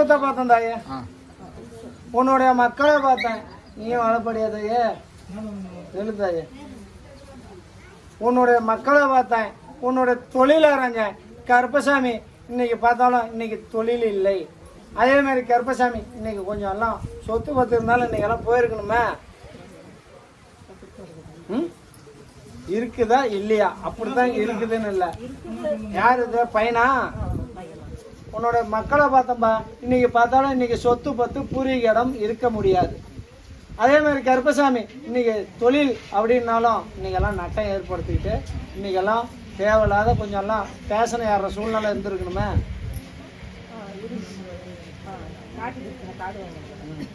குடும்பத்தை பார்த்தேன் தாயே உன்னுடைய மக்களை பார்த்தேன். நீயும் வாழப்படியாதையே எழுதாயே உன்னுடைய மக்களை பார்த்தேன். உன்னுடைய தொழில் அறிஞ்சேன் கருப்பசாமி இன்னைக்கு பார்த்தாலும் இன்னைக்கு தொழில் இல்லை. அதே மாதிரி கருப்பசாமி இன்னைக்கு கொஞ்சம் எல்லாம் சொத்து பத்து இருந்தாலும் இன்னைக்கு எல்லாம் போயிருக்கணுமே. ம்? இருக்குதா இல்லையா? அப்படிதான் இருக்குதுன்னு இல்லை. யார் இது? பையனா? உன்னோட மக்களை பார்த்தம்பா இன்னைக்கு பார்த்தாலும் இன்னைக்கு சொத்து பத்து பூர்வீக இடம் இருக்க முடியாது. அதே மாதிரி கருப்பசாமி இன்னைக்கு தொழில் அப்படின்னாலும் இன்னைக்கெல்லாம் நட்டம் ஏற்படுத்திக்கிட்டு இன்னைக்கெல்லாம் தேவையில்லாத கொஞ்சம் எல்லாம் பேசணும் ஏறுற சூழ்நிலை இருந்திருக்கணுமே காட்டுக்கு இருக்கிற காடு வாங்கணும்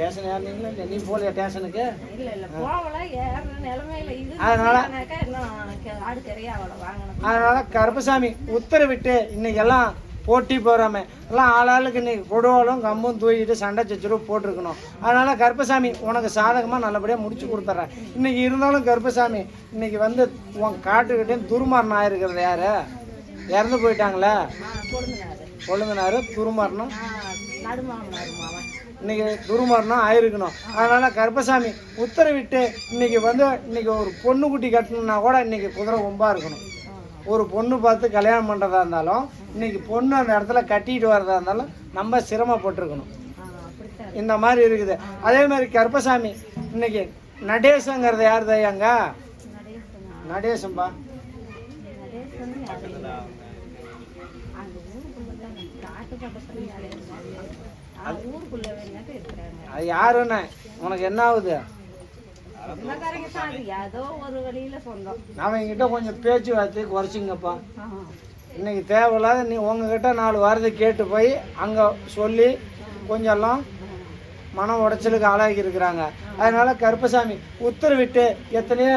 ஸ்டேஷன் ஏறினீங்களா? இல்லை நீ போகலையா ஸ்டேஷனுக்கு இல்ல இல்ல போகல ஏற நிலைமையில இது அதனால- இல்லைனாக்கா இன்னும் கே- ஆடு கரையா அவளை வாங்கணும். அதனால கருப்பசாமி உத்தரவிட்டு இன்னைக்கெல்லாம் போட்டி போறாம எல்லாம் ஆளாளுக்கு இன்னைக்கு கொடுவாலும் கம்பும் தூக்கிட்டு சண்டை சச்சரவு போட்டிருக்கணும். அதனால கருப்பசாமி உனக்கு சாதகமாக நல்லபடியாக முடிச்சு கொடுத்துட்றேன். இன்னைக்கு இருந்தாலும் கருப்பசாமி இன்னைக்கு வந்து உன் காட்டுக்கிட்டே துருமாறன் ஆயிருக்கிறது யாரு? இறந்து போயிட்டாங்களே? கொழுந்தினாரு கொழுந்தனாரு துருமாறனும். நடுமாமனாரு மாவன் இன்னைக்கு துருமரணம் ஆயிருக்கணும். அதனால கருப்பசாமி உத்தரவிட்டு இன்னைக்கு வந்து இன்னைக்கு ஒரு பொண்ணு குட்டி கட்டணும்னா கூட இன்னைக்கு குதிரை கொம்பா இருக்கணும். ஒரு பொண்ணு பார்த்து கல்யாணம் பண்ணுறதா இருந்தாலும் இன்னைக்கு பொண்ணு அந்த இடத்துல கட்டிட்டு வரதா இருந்தாலும் நம்ம சிரமப்பட்டிருக்கணும். இந்த மாதிரி இருக்குது. அதே மாதிரி கருப்பசாமி இன்னைக்கு நடேசங்கிறது யார் தயாங்க நடேசம்பா நடேசன் யாரு அந்த ஊருக்குள்ள தான் காட்டு பக்கத்துல யாரு இருந்தாங்க? ஆ, ஊருக்குள்ள வேணாட்டு இருக்கிறாங்க அது யாருன்னு உனக்கு என்ன ஆகுது? அவன் தான் கொஞ்சம் பேச்சு வார்த்தை குறைச்சிங்கப்பா. இன்னைக்கு தேவையில்லாத நீ உங்ககிட்ட நாலு வாரத்தை கேட்டு போய் அங்கே சொல்லி கொஞ்சம்லாம் மன உடைச்சலுக்கு ஆளாகி இருக்கிறாங்க. அதனால கருப்பசாமி உத்தரவிட்டு எத்தனையோ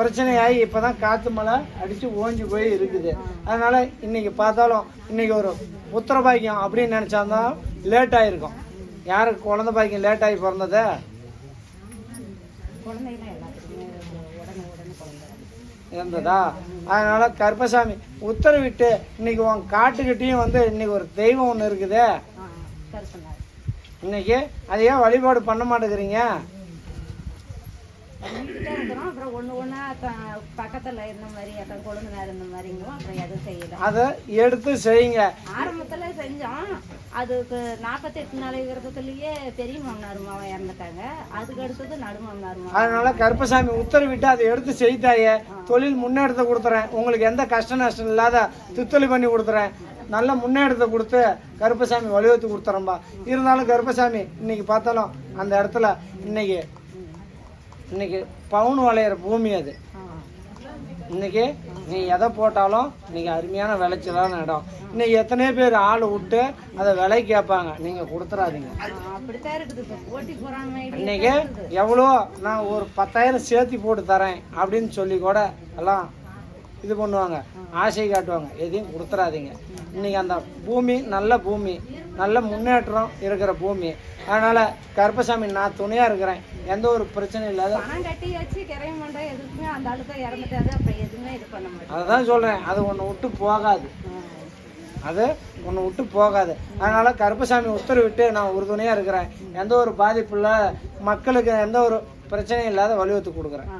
பிரச்சனையாகி இப்போ தான் காற்று மழை அடித்து ஓஞ்சி போய் இருக்குது. அதனால இன்னைக்கு பார்த்தாலும் இன்னைக்கு ஒரு புத்திர பாக்கியம் அப்படின்னு நினச்சாதான் லேட் ஆகிருக்கும் யாருக்கு குழந்தை பாக்கியம் லேட் ஆகி பிறந்தது? இருந்ததா அதனால கருப்பசாமி உத்தரவிட்டு இன்னைக்கு உன் காட்டுக்கிட்டேயும் வந்து இன்னைக்கு ஒரு தெய்வம் ஒன்று இருக்குது. இன்னைக்கு அதை ஏன் வழிபாடு பண்ண மாட்டேங்கிறீங்க? பண்ணிக்கிட்டே இருக்கிறோம் அப்புறம் ஒன்று ஒன்றா பக்கத்தில் இருந்த மாதிரி அப்புறம் கொழுந்தினார் இருந்த மாதிரிங்கும் அப்புறம் எதுவும் செய்யல. அதை எடுத்து செய்யுங்க. ஆரம்பத்தில் செஞ்சோம். அதுக்கு நாற்பத்தெட்டு நாளை விரதத்துலேயே பெரிய மாமனார் மாவன் இறந்துட்டாங்க. அதுக்கு அடுத்தது நடு மாமனார் மாவன் அதனால கருப்பசாமி உத்தரவிட்டு அதை எடுத்து செய்தாயே தொழில் முன்னேற்றத்தை கொடுத்துறேன். உங்களுக்கு எந்த கஷ்ட நஷ்டம் இல்லாத துத்தளி பண்ணி கொடுத்துறேன். நல்ல முன்னேற்றத்தை கொடுத்து கருப்பசாமி வலியுறுத்தி கொடுத்துறேன்பா. இருந்தாலும் கருப்பசாமி இன்னைக்கு பார்த்தாலும் அந்த இடத்துல இன்னைக்கு இன்னைக்கு பவுன் வளையிற பூமி அது. இன்னைக்கு நீ எதை போட்டாலும் இன்னைக்கு அருமையான விளைச்சலான இடம். இன்னைக்கு எத்தனையோ பேர் ஆள் விட்டு அதை விலை கேட்பாங்க. நீங்கள் கொடுத்துறாதீங்க. இன்னைக்கு எவ்வளோ நான் ஒரு பத்தாயிரம் சேர்த்தி போட்டு தரேன் அப்படின்னு சொல்லி கூட எல்லாம் இது பண்ணுவாங்க. ஆசை காட்டுவாங்க. எதையும் கொடுத்துறாதீங்க இன்னைக்கு அந்த பூமி நல்ல பூமி நல்ல முன்னேற்றம் இருக்கிற பூமி. அதனால் கருப்பசாமி நான் துணையாக இருக்கிறேன். எந்த ஒரு பிரச்சனையும் இல்லாத பணம் கட்டி வச்சு கிரைய மாட்டோம் எதுக்குமே அந்த ஆளுக்கு இறந்துட்டாரு. அப்புறம் எதுவுமே இது பண்ண மாட்டோம் அதை தான் சொல்கிறேன் அது ஒன்று விட்டு போகாது. அது ஒன்று விட்டு போகாது. அதனால் கருப்பசாமி உத்தரவிட்டு நான் உறுதுணையாக இருக்கிறேன். எந்த ஒரு பாதிப்பு இல்லை மக்களுக்கு எந்த ஒரு பிரச்சனையும் இல்லாத வலியுறுத்தி கொடுக்குறேன்.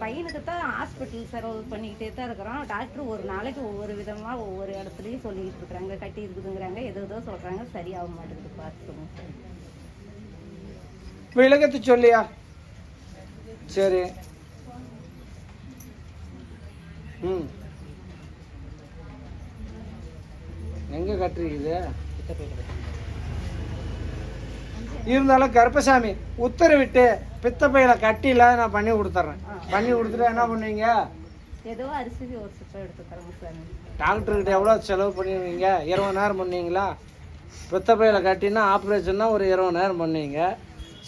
பையனுக்கு தான் ஹாஸ்பிட்டல் செலவு பண்ணிக்கிட்டே தான் இருக்கிறோம். டாக்டர் ஒரு நாளைக்கு ஒவ்வொரு விதமா ஒவ்வொரு இடத்துலையும் சொல்லிக்கிட்டு இருக்கிறாங்க. கட்டி இருக்குதுங்கிறாங்க எதோ ஏதோ சொல்றாங்க. சரியாக மாட்டேங்குது. பார்த்துக்கோங்க. விளக்கத்து சொல்லியா? சரி. ம். எங்க கட்டுருக்குது இருந்தாலும் கருப்பசாமி உத்தரவிட்டு பித்தப்பையில கட்டி இல்லாத நான் பண்ணி கொடுத்துட்றேன் பண்ணி கொடுத்துட்டு என்ன பண்ணுவீங்க? ஏதோ அரிசி ஒரு சுத்தம் எடுத்து தரேன் சார் டாக்டர்கிட்ட எவ்வளோ செலவு பண்ணிடுவீங்க இருபது நேரம் பண்ணுவீங்களா பித்தப்பையில கட்டினா ஆப்ரேஷன்னா ஒரு இருபது நேரம் பண்ணுவீங்க.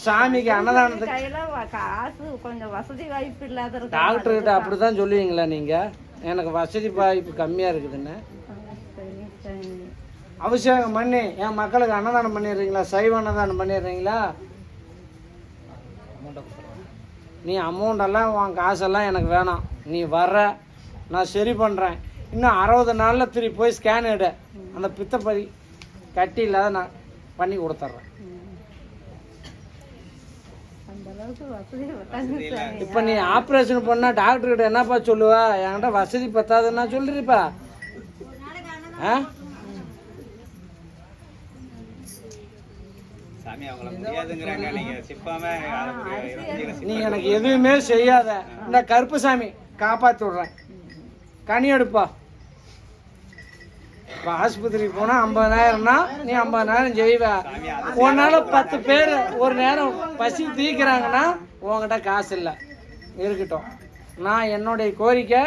சாமிக்கு அன்னதானத்துக்கு கையில காசு கொஞ்சம் வசதி வாய்ப்பு இல்லாத டாக்டர்கிட்ட அப்படி தான் சொல்லுவீங்களா நீங்கள் எனக்கு வசதி வாய்ப்பு கம்மியாக இருக்குதுன்னு. அபிஷேகம் பண்ணி என் மக்களுக்கு அன்னதானம் பண்ணிடுறீங்களா? சைவ அன்னதானம் பண்ணிடுறீங்களா? நீ அமௌண்ட் எல்லாம் உன் காசெல்லாம் எனக்கு வேணாம். நீ வர்ற நான் சரி பண்ணுறேன் இன்னும் அறுபது நாளில் திருப்பி போய் ஸ்கேன் எடு. அந்த பித்தப்பதி கட்டி இல்லாத நான் பண்ணி கொடுத்துட்றேன். இப்போ நீ ஆப்ரேஷன் பண்ணால் டாக்டர்கிட்ட என்னப்பா சொல்லுவா? என்கிட்ட வசதி பத்தாதுன்னா சொல்லிருப்பா ஆ சாமி அவங்கள முடியாதுங்கிறாங்க நீங்க சிப்பாம நீ எனக்கு எதுவுமே செய்யாத. இந்த கருப்புசாமி காப்பாற்றி விட்றேன். கனி எடுப்பா. இப்போ ஆஸ்பத்திரிக்கு போனால் ஐம்பதாயிரம்னா நீ ஐம்பதாயிரம் செய்வ. உன்னால பத்து பேர் ஒரு நேரம் பசி தீக்கிறாங்கன்னா உன்கிட்ட காசு இல்லை. இருக்கட்டும். நான் என்னுடைய கோரிக்கை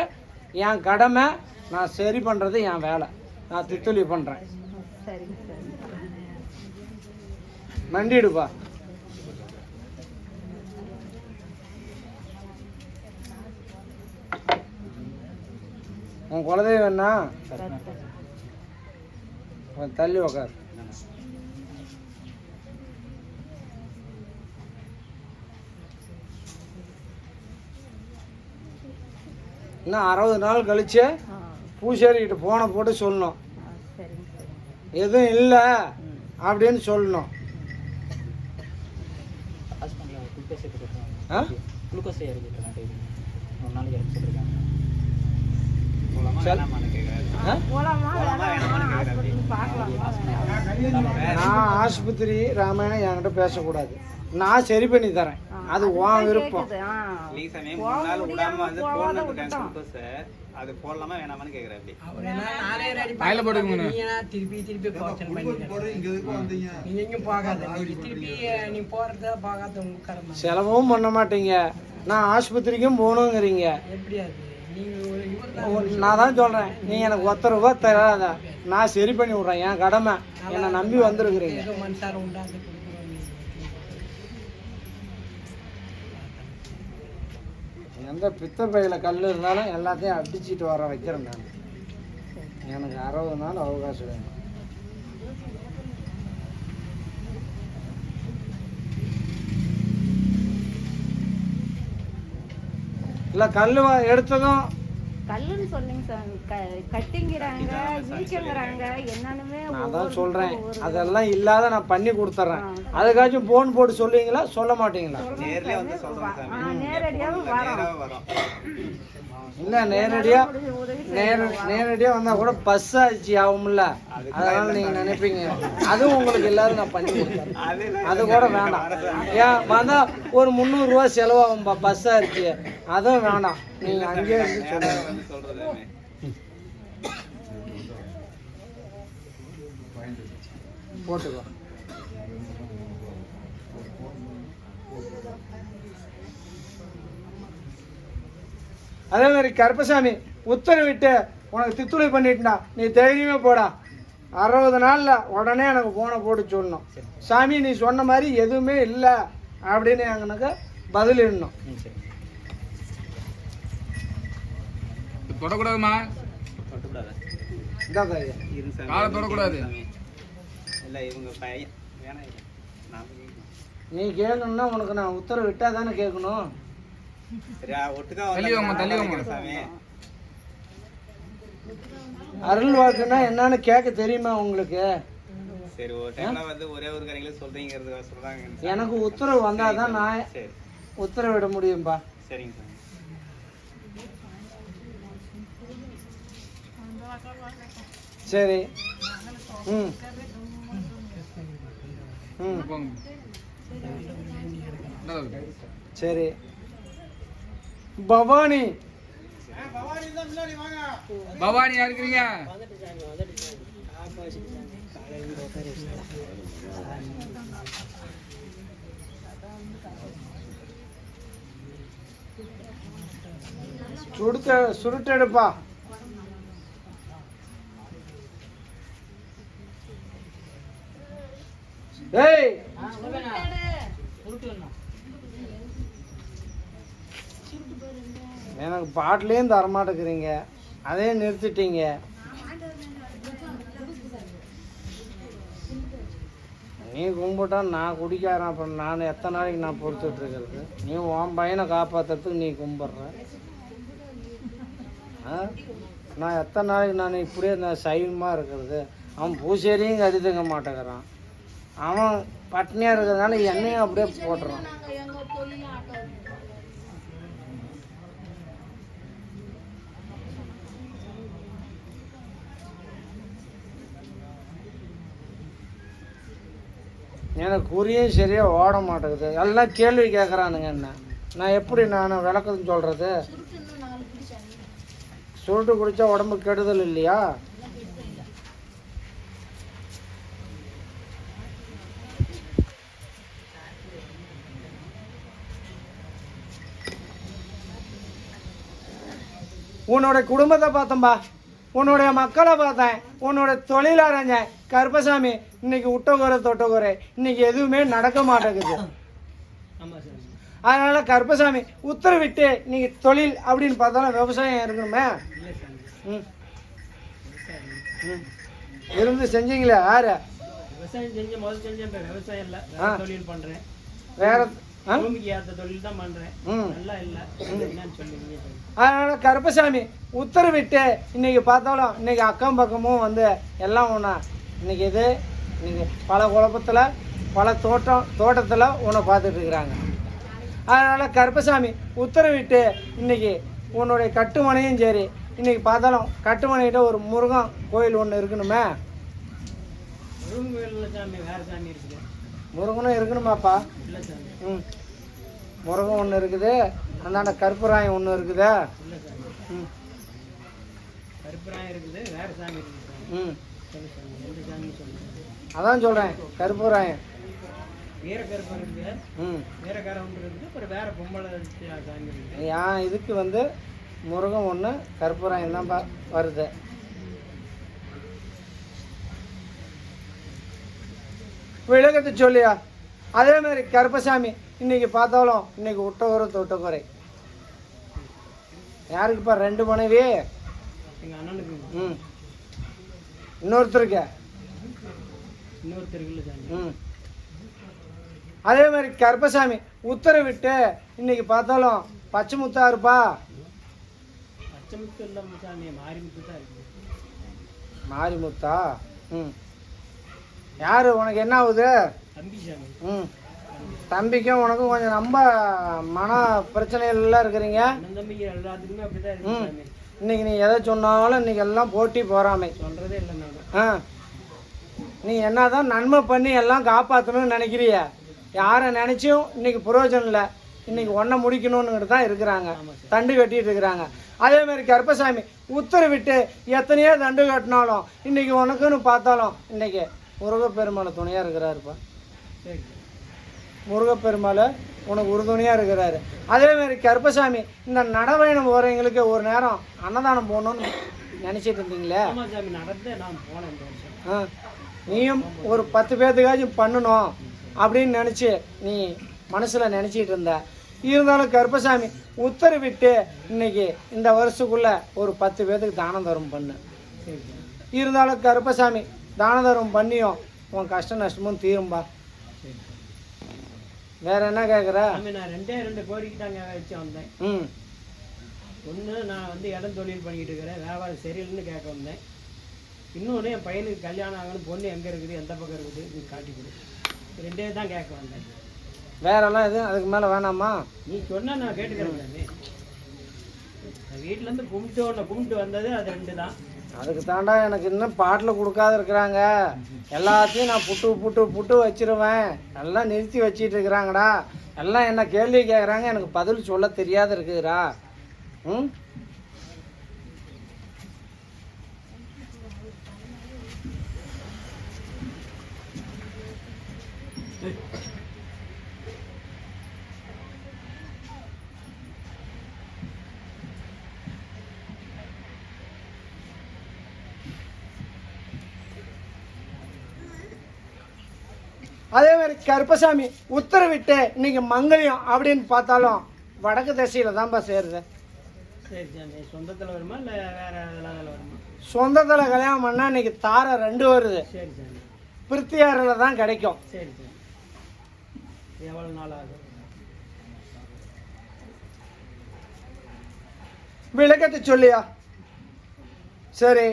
என் கடமை நான் சரி பண்ணுறது என் வேலை. நான் தித்துளி பண்ணுறேன் மண்டிடுப்பா உன் குலதெய்வம் உன் தள்ளி உக்கார். இன்னும் அறுபது நாள் கழிச்சு பூசாரிக்கிட்ட போனை போட்டு சொல்லணும். எதுவும் இல்லை அப்படின்னு சொல்லணும். குளுக்கோஸ் ஒரு நாளைக்கு இறக்கி சொல்லிருக்காங்க? நான் ஆஸ்பத்திரி ராமாயணம் என்கிட்ட பேசக்கூடாது. நான் சரி பண்ணி தரேன். அது உன் விருப்பம். அது போடலாமா வேணாமான்னு வாயில திருப்பி திருப்பி டார்ச்சர் பண்ணிட்டு நீங்க எங்கேயும் போகாத. நீங்க திருப்பி நீ போறத பார்க்காத உங்க கடமை செலவும் பண்ண மாட்டீங்க. நான் ஆஸ்பத்திரிக்கும் போகணுங்கிறீங்க. நான் தான் சொல்கிறேன் நீ எனக்கு ஒத்த ரூபா தராத. நான் சரி பண்ணி விட்றேன். என் கடமை. என்னை நம்பி வந்திருக்கிறீங்க. ஏதோ மனசார உண்டாந்து எந்த பித்தப்பையில் கல் இருந்தாலும் எல்லாத்தையும் அடிச்சுட்டு வர வைக்கிறேன் நான். எனக்கு அறுபது நாள் அவகாசம் வேணும். இல்லை கல் எடுத்ததும் கல்லுன்னு சொன்னீங்க சார். க- கட்டிங்கிறாங்க ஈக்கங்கிறாங்க என்னன்னுமே நான் தான் சொல்கிறேன் அதெல்லாம் இல்லாத நான் பண்ணி கொடுத்துட்றேன். அதுக்காச்சும் ஃபோன் போட்டு சொல்லுவீங்களா? சொல்ல மாட்டீங்களா? நேர்லயே வந்து சொல்றோம் சாமி ஆ, நேரடியாக வரோம். இல்லை நேரடியாக நேர நேரடியாக வந்தால் கூட பஸ் ஆச்சு ஆகும்ல. அதனால நீங்கள் நினைப்பீங்க. அதுவும் உங்களுக்கு எல்லாரும் நான் பண்ணி கொடுத்தேன். அது கூட வேண்டாம் ஏன் வந்தால் ஒரு முந்நூறுரூவா செலவாகும்பா பஸ் ஆச்சு. அதுவும் வேணாம். நீங்கள் அங்கேயே இருந்து சொல்லுங்க. நேராக வந்து சொல்றது சாமி போட்டுக்கோ அதே மாதிரி கருப்பசாமி உத்தரவிட்டு உனக்கு தித்துளை பண்ணிட்டுடா நீ தைரியமே போடா. அறுபது நாளில் உடனே எனக்கு ஃபோனை போட்டு சொல்லணும். சாமி நீ சொன்ன மாதிரி எதுவுமே இல்லை அப்படின்னு எனக்கு பதில் இடணும் ம் சரி. தொடக்கூடாதுமா? தொடக்கூடாது. இல்ல இவங்க பையன். நீ கேட்கணும்னா உனக்கு நான் உத்தரவு விட்டா தானே கேட்கணும்? அருள் வாக்குன்னா என்னன்னு கேட்க தெரியுமா உங்களுக்கு? சரி ஒரு டைம்ல வந்து ஒரே ஒரு காரியங்களே சொல்றீங்கிறது சொல்றாங்க. எனக்கு உத்தரவு வந்தால் தான் நான் சரி. உத்தரவிட முடியும்பா. சரிங்க சரி. ம். ம். சரி. பவானி. பவானி யார் இருக்கிறீங்க? சுடுத்த சுருட்டெடுப்பா ஏய் எனக்கு பாட்டிலையும் தரமாட்டேங்கிறீங்க அதையும் நிறுத்திட்டீங்க. நீ கும்பிட்டா நான் குடிக்காரன். அப்புறம் நான் எத்தனை நாளைக்கு நான் பொறுத்துட்டு இருக்கிறது நீ உன் பையனை காப்பாத்துறதுக்கு நீ கும்பிட்ற. நான் எத்தனை நாளைக்கு நான் இப்படியே நான் சைவமாக இருக்கிறது? அவன் பூசேரியும் கறி தங்க மாட்டேங்கிறான். அவன் பட்னியாக இருக்கிறதுனால என்னையும் அப்படியே போட்டுறான். எனக்கு குறியும் சரியாக ஓட மாட்டேங்குது. எல்லாம் கேள்வி கேட்குறானுங்க என்ன? நான் எப்படி நான் விளக்கம் சொல்கிறது சுருட்டு குடித்தா உடம்பு கெடுதல் இல்லையா? உன்னோட குடும்பத்தை பார்த்தம்பா. உன்னுடைய மக்களை பார்த்தேன் உன்னோட தொழில் அரைஞ்சேன் கருப்பசாமி இன்னைக்கு விட்டகுறை தொட்டகுறை இன்னைக்கு எதுவுமே நடக்க மாட்டேங்குது. அதனால கருப்பசாமி உத்தரவிட்டு நீங்க தொழில் அப்படின்னு பார்த்தாலும் விவசாயம் இருக்கணுமே. இருந்து செஞ்சீங்களே யாரு? விவசாயம் செஞ்ச முதல் செஞ்சேன் விவசாயம் இல்லை. வேற தொழில் பண்றேன். வேற ஆ? பூமிக்கு ஏற்ற தொழில் தான் பண்றேன். ம். நல்லா இல்லை. என்னன்னு சொல்லுங்க அதனால கருப்பசாமி உத்தரவிட்டு இன்னைக்கு பார்த்தாலும் இன்னைக்கு அக்கம் பக்கமும் வந்து எல்லாம் ஒன்றா இன்னைக்கு இது இன்னைக்கு பல குழப்பத்தில் பல தோட்டம் தோட்டத்தில் உன்னை பார்த்துட்டு இருக்கிறாங்க. அதனால கருப்பசாமி உத்தரவிட்டு இன்னைக்கு உன்னுடைய கட்டுமனையும் சரி. இன்னைக்கு பார்த்தாலும் கட்டுமனைகிட்ட ஒரு முருகன் கோயில் ஒன்று இருக்கணுமே. முருகன் கோயிலில் சாமி வேற சாமி இருக்குது. முருகனும் இருக்கணுமாப்பா? ம். முருகன் ஒன்று இருக்குது. அந்தாண்ட கருப்பராயம் ஒன்று இருக்குதா? ம். கருப்பராயம் இருக்குது வேற சாமி அதான் சொல்கிறேன் கருப்பராயம் என் இதுக்கு வந்து முருகன் ஒன்று கற்பூரம் தான்ப்பா வருது. விளக்கத்தை சொல்லியா? அதே மாதிரி கருப்பசாமி. இன்னைக்கு பார்த்தாலும் இன்னைக்கு விட்டகுறை தொட்டகுறை யாருக்குப்பா ரெண்டு மனைவி? எங்கள் அண்ணனுக்கு. ம். இன்னொருத்தருக்கு? இன்னொருத்தர் இல்லை சாமி. ம். அதே மாதிரி கருப்பசாமி உத்தரவிட்டு இன்னைக்கு பார்த்தாலும் பச்சை முத்தா இருப்பா? பச்சைமுத்து இல்லை சாமி மாரிமுத்து தான் இருக்குது மாரிமுத்தா ம். யார் உனக்கு என்ன ஆகுது? தம்பி சாமி. ம். தம்பிக்கும் உனக்கும் கொஞ்சம் ரொம்ப மன பிரச்சனைகள்லாம் இருக்கிறீங்க. இன்னைக்கு நீ எதை சொன்னாலும் இன்னைக்கு எல்லாம் போட்டி போறாமை. சொல்றதே இல்லை ஆ. நீ என்னதான் நன்மை பண்ணி எல்லாம் காப்பாற்றணும்னு நினைக்கிறிய? யாரை நினைச்சும் இன்னைக்கு பிரயோஜனம் இல்லை. இன்னைக்கு ஒன்றை முடிக்கணும்னு தான் இருக்கிறாங்க. தண்டு கட்டிட்டு இருக்கிறாங்க. அதே மாதிரி கருப்பசாமி உத்தரவிட்டு எத்தனையோ தண்டு கட்டினாலும் இன்னைக்கு உனக்குன்னு பார்த்தாலும் இன்னைக்கு முருகப்பெருமாளை துணையாக இருக்கிறாருப்பா. முருகப்பெருமாள் உனக்கு உறுதுணையாக இருக்கிறாரு. அதே மாதிரி கருப்பசாமி இந்த நடவயணம் போகிறவங்களுக்கு ஒரு நேரம் அன்னதானம் போகணும்னு நினச்சிட்டு இருந்தீங்களே? ஆ நீயும் ஒரு பத்து பேர்த்துக்காச்சும் பண்ணணும் அப்படின்னு நினச்சி நீ மனசில் நினச்சிட்டு இருந்த. இருந்தாலும் கருப்பசாமி உத்தரவிட்டு இன்னைக்கு இந்த வருஷத்துக்குள்ள ஒரு பத்து பேர்த்துக்கு தான தர்மம் பண்ணு. இருந்தாலும் கருப்பசாமி தான தர்மம் பண்ணியும் உன் கஷ்ட நஷ்டமும் தீரும்பா. வேற என்ன கேட்குற நான் ரெண்டே ரெண்டு கோரிக்கை தாங்க வச்சு வந்தேன். ம். ஒன்று நான் வந்து இடம் தொழில் பண்ணிக்கிட்டு இருக்கிறேன். வியாபாரம் சரியில்லைன்னு கேட்க வந்தேன். இன்னொன்று என் பையனுக்கு கல்யாணம் ஆகணும். பொண்ணு எங்கே இருக்குது? எந்த பக்கம் இருக்குது? நீ காட்டி கொடு. ரெண்டே தான் கேட்க வந்தேன். வேறெல்லாம் எதுவும் அதுக்கு மேலே வேணாமா? நீ சொன்னா நான் கேட்டுக்கிறேன். வீட்டிலேருந்து கும்பிட்டு உன்னை கும்பிட்டு வந்தது அது ரெண்டு தான். அதுக்கு தாண்டா எனக்கு இன்னும் பாட்டில் கொடுக்காத இருக்கிறாங்க. எல்லாத்தையும் நான் புட்டு புட்டு புட்டு வச்சிருவேன். எல்லாம் நிறுத்தி வச்சிட்டு இருக்கிறாங்கடா. எல்லாம் என்ன கேள்வி கேட்குறாங்க எனக்கு பதில் சொல்ல தெரியாத இருக்குதுடா. ம்? அதே மாதிரி கருப்பசாமி உத்தரவிட்டு இன்னைக்கு மங்கலியம் அப்படின்னு பார்த்தாலும் வடக்கு திசையில தான்ப்பா சேருது. சொந்தத்தில் வருமா இல்லை வேற இதெல்லாம் அதில் வருமா? சொந்தத்தில் கல்யாணம் பண்ணால் இன்னைக்கு தாரை ரெண்டு வருது. பிரித்தியாரில் தான் கிடைக்கும். சரி எவ்வளோ நாள் ஆகும் விளக்கத்தை சொல்லியா? சரி.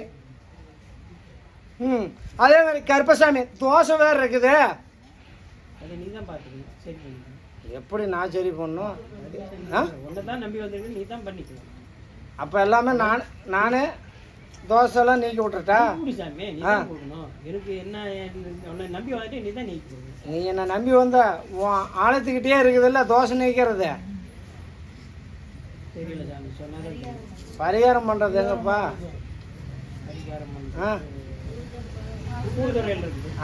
ம். அதே மாதிரி கருப்பசாமி தோசை வேறு இருக்குது. அதை நீ தான் பார்த்துக்கணும். சரி பண்ணிக்கணும் எப்படி நான் சரி பண்ணும் ஆ? உன்னை தான் நம்பி வந்திருக்கு நீ தான் பண்ணிக்கணும். அப்போ எல்லாமே நான் நானே தோசைலாம் நீக்கி விட்டுட்டா? சாமி நீ தான் கொடுக்கணும் எனக்கு என்ன உன்னை நம்பி வந்துட்டு நீ தான் நீ கொடுக்கணும் நீ என்னை நம்பி வந்த உன் ஆழத்துக்கிட்டே இருக்குதுல்ல தோசை நீக்கிறது? தெரியல சாமி சொன்னாதான் தெரியும். பரிகாரம் பண்ணுறது எங்கப்பா? அதிகாரம் பண்ணு.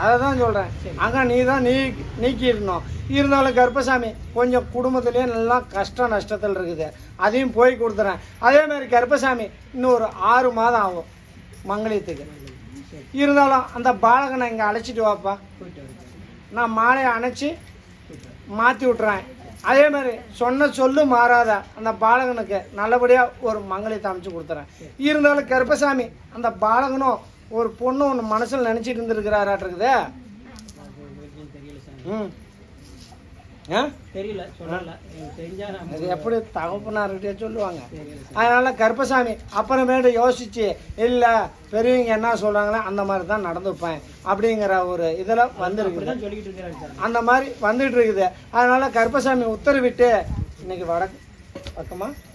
அதை தான் சொல்கிறேன் அங்கே நீ தான் நீ நீக்கிடணும். இருந்தாலும் கருப்பசாமி கொஞ்சம் குடும்பத்துலேயே நல்லா கஷ்டம் நஷ்டத்தில் இருக்குது. அதையும் போய் கொடுத்துறேன். அதே மாதிரி கருப்பசாமி இன்னும் ஒரு ஆறு மாதம் ஆகும் மங்களத்துக்கு இருந்தாலும் அந்த பாலகனை இங்கே அழைச்சிட்டு வாப்பா. நான் மாலையை அணைச்சி மாற்றி விட்றேன் அதே மாதிரி சொன்ன சொல்லு மாறாத அந்த பாலகனுக்கு நல்லபடியாக ஒரு மங்களத்தை அமைச்சு கொடுத்துறேன். இருந்தாலும் கருப்பசாமி அந்த பாலகனும் ஒரு பொண்ணு ஒன்று மனசில் நினச்சிட்டு இருந்திருக்கிறாராட்டிருக்குதே ம். தெரியல அது எப்படி தகப்பனார்கிட்டே சொல்லுவாங்க. அதனால கருப்பசாமி அப்புறமேட்டு யோசிச்சு இல்லை பெரியவங்க என்ன சொல்கிறாங்களோ அந்த மாதிரி தான் நடந்துப்பேன் அப்படிங்கிற ஒரு இதில் வந்திருக்குது. அந்த மாதிரி வந்துட்டு இருக்குது. அதனால கருப்பசாமி உத்தரவிட்டு இன்னைக்கு வடக்கு பக்கமா? சரி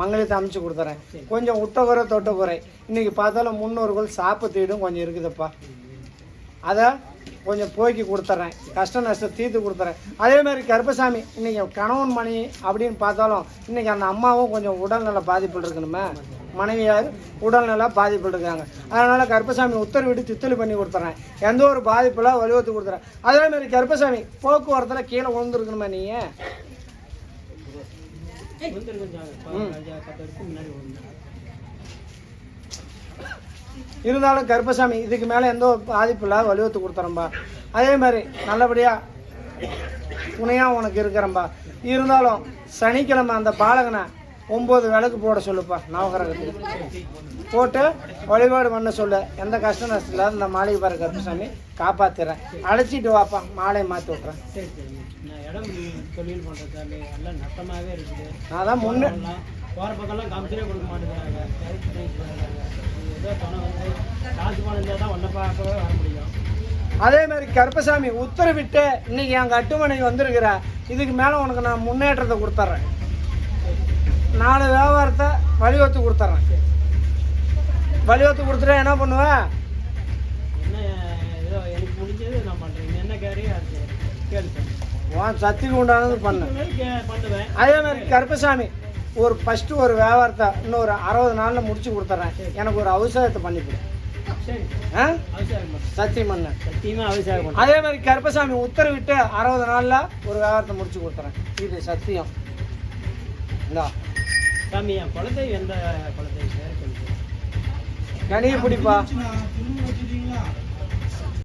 மங்களத்தை அமைச்சு கொடுத்துறேன். கொஞ்சம் உட்டகுறை தொட்டகுறை இன்னைக்கு பார்த்தாலும் முன்னோர்கள் சாப்பு தீடும் கொஞ்சம் இருக்குதுப்பா. அதை கொஞ்சம் போக்கி கொடுத்துட்றேன் கஷ்ட நஷ்டம் தீர்த்து கொடுத்துறேன். அதே மாதிரி கருப்பசாமி இன்னைக்கு கணவன் மணி அப்படின்னு பார்த்தாலும் இன்னைக்கு அந்த அம்மாவும் கொஞ்சம் உடல்நல பாதிப்பில் இருக்கணுமே. மனைவியார் உடல்நல பாதிப்பில் இருக்காங்க. அதனால கருப்பசாமி உத்தரவிட்டு தித்தலி பண்ணி கொடுத்துறேன். எந்த ஒரு பாதிப்பெல்லாம் வலியுறுத்தி கொடுத்துறேன். அதே மாதிரி கருப்பசாமி போக்குவரத்தில் கீழே விழுந்துருக்கணுமே நீங்கள் முன்னாடி ஒன்று இருந்தாலும் கருப்பசாமி இதுக்கு மேலே எந்த ஒரு பாதிப்பு இல்லாத வலியுறுத்தி கொடுத்துறேன்பா. அதே மாதிரி நல்லபடியாக துணையாக உனக்கு இருக்கிறேன்பா. இருந்தாலும் சனிக்கிழமை அந்த பாலகனை ஒம்பது விளக்கு போட சொல்லுப்பா நவகிரகத்துக்கு. போட்டு வழிபாடு பண்ண சொல்லு. எந்த கஷ்ட நஷ்டம் இல்லாத இந்த மாளிகை பாரு கருப்பசாமி காப்பாத்திடுறேன். அழைச்சிட்டு வாப்பா மாலையை மாற்றி விட்றேன் நான் தான் முன்னே எல்லாம் போகிற பக்கம்லாம் காமிச்சே கொடுக்க மாட்டேங்கிறாங்க. கருத்து பண்ணிட்டு இருக்காங்க. ஏதோ பணம் வந்து காசு பணம் இருந்தால் தான் ஒன்றை பார்க்கவே வர முடியும். அதே மாதிரி கருப்பசாமி உத்தரவிட்டு இன்னைக்கு என் கட்டுமனைக்கு வந்திருக்கிற இதுக்கு மேலே உனக்கு நான் முன்னேற்றத்தை கொடுத்துட்றேன். நாலு வியாபாரத்தை வழிவகுத்து கொடுத்துட்றேன் வழிவகுத்து கொடுத்துட்டா என்ன பண்ணுவேன் எனக்கு முடிஞ்சது நான் பண்ணுறேன் நீ என்ன கேரியோ அது கேளு சாமி உன் சக்திக்கு உண்டானது பண்ணு. பண்ணுவேன். அதே மாதிரி கருப்பசாமி ஒரு ஃபஸ்ட்டு ஒரு வியாபாரத்தை இன்னும் ஒரு அறுபது நாளில் முடிச்சு கொடுத்துட்றேன் எனக்கு ஒரு அவசரத்தை பண்ணிவிடு சத்தியம் பண்ணு. சத்தியமாக அவசியம் பண்ணுறேன் அதே மாதிரி கருப்பசாமி உத்தரவிட்டு அறுபது நாளில் ஒரு வியாபாரத்தை முடிச்சு கொடுத்துறேன். இது சத்தியம். இந்தா. சாமி என் குழந்தை எந்த குழந்தை பேர் கனியை பிடிப்பா.